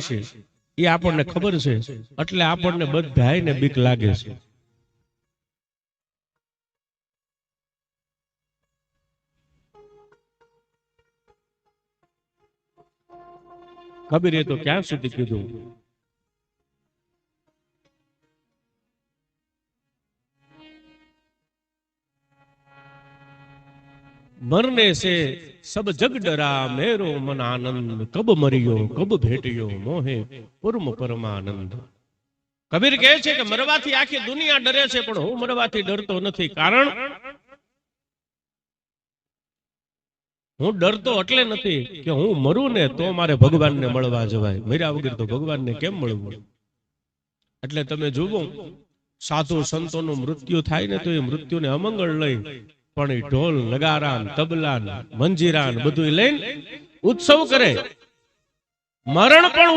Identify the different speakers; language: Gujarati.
Speaker 1: છે. એ આપણને ખબર છે. એટલે આપણને બધાયને બીક લાગે છે. કબીરે તો ક્યાં સુધી કીધું? મરને સે સબ જગ ડરા, મેરો મન આનંદ, કબ મર્યો, કબ ભેટ્યો મોહે પૂર્મ પરમાનંદ. કબીર કહે છે કે મરવાથી આખી દુનિયા ડરે છે, પણ હું મરવાથી ડરતો નથી. કારણ હું ડરતો એટલે નથી કે હું મરું ને તો મારે ભગવાનને મળવા જવાય. મર્યા વગર તો ભગવાનને કેમ મળવું? એટલે તમે જુઓ, સાધુ સંતોનું મૃત્યુ થાય ને તો એ મૃત્યુને અમંગળ લઈ પણ એ ઢોલ નગારા ને મંજીરાન બધું લઈને ઉત્સવ કરે. મરણ પણ